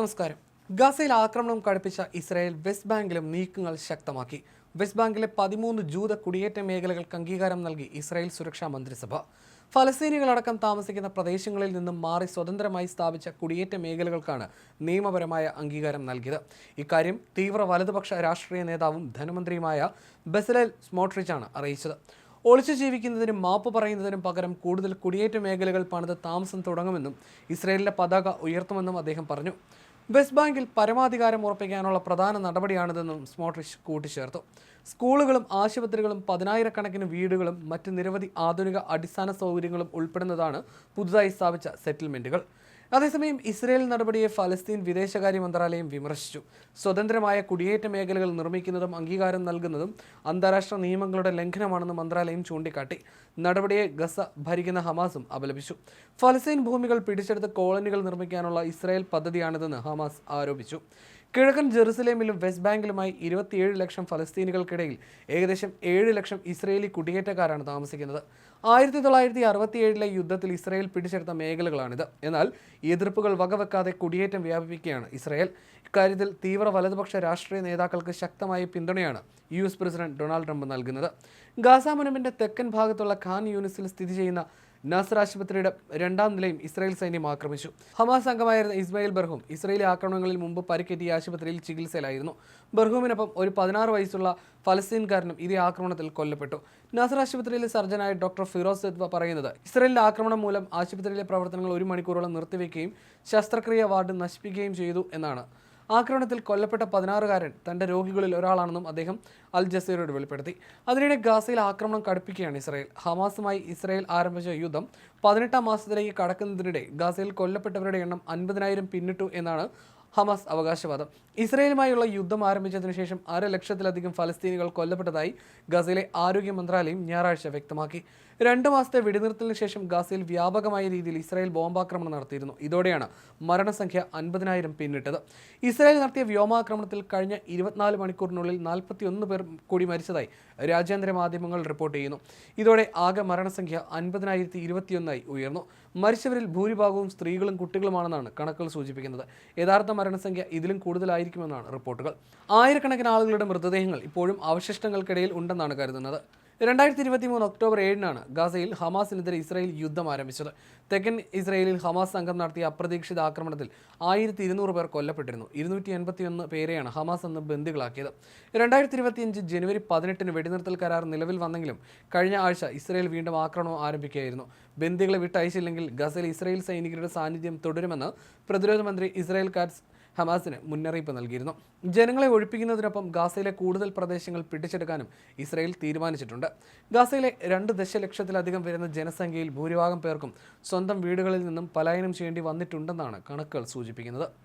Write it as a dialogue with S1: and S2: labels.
S1: നമസ്കാരം. ഗസയിൽ ആക്രമണം കടുപ്പിച്ച ഇസ്രായേൽ വെസ്റ്റ് ബാങ്കിലും നീക്കങ്ങൾ ശക്തമാക്കി. വെസ്റ്റ് ബാങ്കിലെ പതിമൂന്ന് ജൂത കുടിയേറ്റ മേഖലകൾക്ക് അംഗീകാരം നൽകി ഇസ്രായേൽ സുരക്ഷാ മന്ത്രിസഭ. ഫലസ്തീനികളടക്കം താമസിക്കുന്ന പ്രദേശങ്ങളിൽ നിന്നും മാറി സ്വതന്ത്രമായി സ്ഥാപിച്ച കുടിയേറ്റ മേഖലകൾക്കാണ് നിയമപരമായ അംഗീകാരം നൽകിയത്. ഇക്കാര്യം തീവ്ര വലതുപക്ഷ രാഷ്ട്രീയ നേതാവും ധനമന്ത്രിയുമായ ബസലൽ സ്മോട്രിച്ചാണ് അറിയിച്ചത്. ഒളിച്ചു ജീവിക്കുന്നതിനും മാപ്പ് പറയുന്നതിനും പകരം കൂടുതൽ കുടിയേറ്റ മേഖലകൾ പണിത് താമസം തുടങ്ങുമെന്നും ഇസ്രയേലിന്റെ പതാക ഉയർത്തുമെന്നും അദ്ദേഹം പറഞ്ഞു. വെസ്റ്റ് ബാങ്കിൽ പരമാധികാരം ഉറപ്പിക്കാനുള്ള പ്രധാന നടപടിയാണിതെന്നും സ്മോട്രിഷ് കൂട്ടിച്ചേർത്തു. സ്കൂളുകളും ആശുപത്രികളും പതിനായിരക്കണക്കിന് വീടുകളും മറ്റ് നിരവധി ആധുനിക അടിസ്ഥാന സൗകര്യങ്ങളും ഉൾപ്പെടുന്നതാണ് പുതുതായി സ്ഥാപിച്ച സെറ്റിൽമെന്റുകൾ. അതേസമയം ഇസ്രയേൽ നടപടിയെ ഫലസ്തീൻ വിദേശകാര്യ മന്ത്രാലയം വിമർശിച്ചു. സ്വതന്ത്രമായ കുടിയേറ്റ മേഖലകൾ നിർമ്മിക്കുന്നതും അംഗീകാരം നൽകുന്നതും അന്താരാഷ്ട്ര നിയമങ്ങളുടെ ലംഘനമാണെന്ന് മന്ത്രാലയം ചൂണ്ടിക്കാട്ടി. നടപടിയെ ഗസ ഭരിക്കുന്ന ഹമാസും അപലപിച്ചു. ഫലസ്തീൻ ഭൂമികൾ പിടിച്ചെടുത്ത് കോളനികൾ നിർമ്മിക്കാനുള്ള ഇസ്രായേൽ പദ്ധതിയാണിതെന്ന് ഹമാസ് ആരോപിച്ചു. കിഴക്കൻ ജെറുസലേമിലും വെസ്റ്റ് ബാങ്കിലുമായി ഇരുപത്തിയേഴ് ലക്ഷം ഫലസ്തീനികൾക്കിടയിൽ ഏകദേശം ഏഴ് ലക്ഷം ഇസ്രയേലി കുടിയേറ്റക്കാരാണ് താമസിക്കുന്നത്. ആയിരത്തി തൊള്ളായിരത്തി അറുപത്തിയേഴിലെ യുദ്ധത്തിൽ ഇസ്രയേൽ പിടിച്ചെടുത്ത മേഖലകളാണിത്. എന്നാൽ എതിർപ്പുകൾ വകവെക്കാതെ കുടിയേറ്റം വ്യാപിപ്പിക്കുകയാണ് ഇസ്രയേൽ. ഇക്കാര്യത്തിൽ തീവ്ര വലതുപക്ഷ രാഷ്ട്രീയ നേതാക്കൾക്ക് ശക്തമായ പിന്തുണയാണ് U S president Donald Trump നൽകുന്നത്. ഗാസ മുനമ്പിന്റെ തെക്കൻ ഭാഗത്തുള്ള ഖാൻ യൂണിസിൽ സ്ഥിതി ചെയ്യുന്ന നാസർ ആശുപത്രിയുടെ രണ്ടാം നിലയും ഇസ്രായേൽ സൈന്യം ആക്രമിച്ചു. ഹമാസ് അംഗമായിരുന്ന ഇസ്മായിൽ ബർഹൂം ഇസ്രായേലി ആക്രമണങ്ങളിൽ മുമ്പ് പരിക്കേറ്റിയ ആശുപത്രിയിൽ ചികിത്സയിലായിരുന്നു. ബർഹൂമിനൊപ്പം ഒരു പതിനാറ് വയസ്സുള്ള ഫലസ്തീൻകാരനും ഇതേ ആക്രമണത്തിൽ കൊല്ലപ്പെട്ടു. നാസർ ആശുപത്രിയിലെ സർജനായ ഡോക്ടർ ഫിറോസ് സദ്വ പറയുന്നത് ഇസ്രായേലിന്റെ ആക്രമണം മൂലം ആശുപത്രിയിലെ പ്രവർത്തനങ്ങൾ ഒരു മണിക്കൂറോളം നിർത്തിവെക്കുകയും ശസ്ത്രക്രിയ വാർഡ് നശിപ്പിക്കുകയും ചെയ്തു എന്നാണ്. ആക്രമണത്തിൽ കൊല്ലപ്പെട്ട പതിനാറുകാരൻ തന്റെ രോഗികളിൽ ഒരാളാണെന്നും അദ്ദേഹം അൽ ജസീറയോട് വെളിപ്പെടുത്തി. അതിനിടെ ഗാസയിൽ ആക്രമണം കടുപ്പിക്കുകയാണ് ഇസ്രായേൽ. ഹമാസുമായി ഇസ്രായേൽ ആരംഭിച്ച യുദ്ധം പതിനെട്ടാം മാസത്തിലേക്ക് കടക്കുന്നതിനിടെ ഗാസയിൽ കൊല്ലപ്പെട്ടവരുടെ എണ്ണം അൻപതിനായിരം പിന്നിട്ടു എന്നാണ് ഹമാസ് അവകാശവാദം. ഇസ്രയേലുമായുള്ള യുദ്ധം ആരംഭിച്ചതിനു ശേഷം അര ലക്ഷത്തിലധികം ഫലസ്തീനികൾ കൊല്ലപ്പെട്ടതായി ഗസയിലെ ആരോഗ്യ മന്ത്രാലയം ഞായറാഴ്ച വ്യക്തമാക്കി. രണ്ട് മാസത്തെ വെടിനിർത്തലിന് ശേഷം ഗസയിൽ വ്യാപകമായ രീതിയിൽ ഇസ്രായേൽ ബോംബാക്രമണം നടത്തിയിരുന്നു. ഇതോടെയാണ് മരണസംഖ്യ അൻപതിനായിരം പിന്നിട്ടത്. ഇസ്രായേൽ നടത്തിയ വ്യോമാക്രമണത്തിൽ കഴിഞ്ഞ ഇരുപത്തിനാല് മണിക്കൂറിനുള്ളിൽ നാൽപ്പത്തിയൊന്ന് പേർ കൂടി മരിച്ചതായി രാജ്യാന്തര മാധ്യമങ്ങൾ റിപ്പോർട്ട് ചെയ്യുന്നു. ഇതോടെ ആകെ മരണസംഖ്യ അൻപതിനായിരത്തി ഇരുപത്തിയൊന്നായി ഉയർന്നു. മരിച്ചവരിൽ ഭൂരിഭാഗവും സ്ത്രീകളും കുട്ടികളുമാണെന്നാണ് കണക്കുകൾ സൂചിപ്പിക്കുന്നത്. യഥാർത്ഥ മരണസംഖ്യ ഇതിലും കൂടുതലായിരിക്കുമെന്നാണ് റിപ്പോർട്ടുകൾ. ആയിരക്കണക്കിന് ആളുകളുടെ മൃതദേഹങ്ങൾ ഇപ്പോഴും അവശിഷ്ടങ്ങൾക്കിടയിൽ ഉണ്ടെന്നാണ് കരുതുന്നത്. രണ്ടായിരത്തി ഇരുപത്തി മൂന്ന് ഒക്ടോബർ ഏഴിനാണ് ഗാസയിൽ ഹമാസിനെതിരെ ഇസ്രായേൽ യുദ്ധം ആരംഭിച്ചത്. തെക്കൻ ഇസ്രായേലിൽ ഹമാസ് സംഘം നടത്തിയ അപ്രതീക്ഷിത ആക്രമണത്തിൽ ആയിരത്തി ഇരുന്നൂറ് പേർ കൊല്ലപ്പെട്ടിരുന്നു. ഇരുന്നൂറ്റി എൺപത്തിയൊന്ന് പേരെയാണ് ഹമാസ് എന്ന് ബന്ദികളാക്കിയത്. രണ്ടായിരത്തി ഇരുപത്തിയഞ്ച് ജനുവരി പതിനെട്ടിന് വെടിനിർത്തൽ കരാർ നിലവിൽ വന്നെങ്കിലും കഴിഞ്ഞ ആഴ്ച ഇസ്രായേൽ വീണ്ടും ആക്രമണം ആരംഭിക്കുകയായിരുന്നു. ബന്ദികളെ വിട്ടയച്ചില്ലെങ്കിൽ ഗസയിൽ ഇസ്രായേൽ സൈനികരുടെ സാന്നിധ്യം തുടരുമെന്ന് പ്രതിരോധ മന്ത്രി ഇസ്രായേൽ കാറ്റ്സ് ഹമാസിന് മുന്നറിയിപ്പ് നൽകിയിരുന്നു. ജനങ്ങളെ ഒഴിപ്പിക്കുന്നതിനൊപ്പം ഗാസയിലെ കൂടുതൽ പ്രദേശങ്ങൾ പിടിച്ചെടുക്കാനും ഇസ്രയേൽ തീരുമാനിച്ചിട്ടുണ്ട്. ഗാസയിലെ രണ്ട് ദശലക്ഷത്തിലധികം വരുന്ന ജനസംഖ്യയിൽ ഭൂരിഭാഗം പേർക്കും സ്വന്തം വീടുകളിൽ നിന്നും പലായനം ചെയ്യേണ്ടി വന്നിട്ടുണ്ടെന്നാണ് കണക്കുകൾ സൂചിപ്പിക്കുന്നത്.